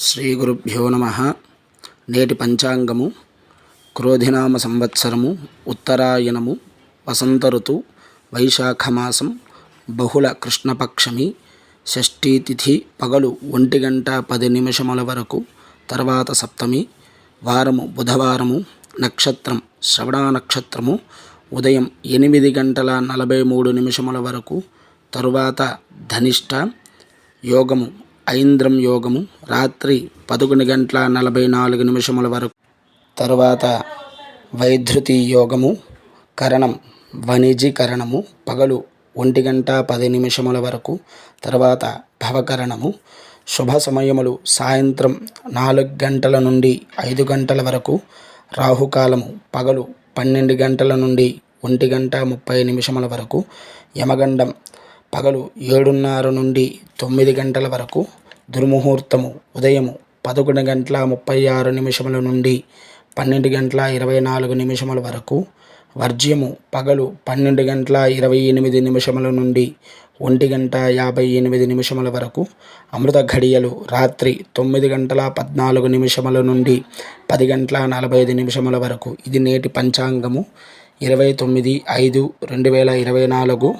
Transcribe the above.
శ్రీ గురుభ్యో నమ. నేటి పంచాంగము క్రోధినామ సంవత్సరము ఉత్తరాయణము వసంత ఋతు వైశాఖమాసం బహుళ కృష్ణపక్షమి షష్ఠీ తిథి పగలు ఒంటి గంట పది నిమిషముల వరకు తర్వాత సప్తమి వారము బుధవారము నక్షత్రం శ్రవణ నక్షత్రము ఉదయం ఎనిమిది గంటల నలభై మూడు నిమిషముల వరకు తరువాత ధనిష్ట యోగము ఐంద్రం యోగము రాత్రి పదకొండు గంటల నలభై నాలుగు నిమిషముల వరకు. తరువాత వైధృతి యోగము కరణం వణిజీకరణము పగలు ఒంటి గంట పది నిమిషముల వరకు. తర్వాత భవకరణము శుభ సమయములు సాయంత్రం నాలుగు గంటల నుండి ఐదు గంటల వరకు. రాహుకాలము పగలు పన్నెండు గంటల నుండి ఒంటి గంట ముప్పై నిమిషముల వరకు. యమగండం పగలు ఏడున్నర నుండి తొమ్మిది గంటల వరకు. దుర్ముహూర్తము. ఉదయము పదకొండు గంటల ముప్పై ఆరు నిమిషముల నుండి పన్నెండు గంటల ఇరవై నాలుగు నిమిషముల వరకు వర్జ్యము పగలు పన్నెండు గంటల ఇరవై ఎనిమిది నిమిషముల నుండి ఒంటి గంట యాభై ఎనిమిది నిమిషముల వరకు అమృత ఘడియలు రాత్రి తొమ్మిది గంటల పద్నాలుగు నిమిషముల నుండి పది గంటల నలభై ఐదు నిమిషముల వరకు. ఇది నేటి పంచాంగము. ఇరవై తొమ్మిది ఐదు రెండు వేల ఇరవై నాలుగు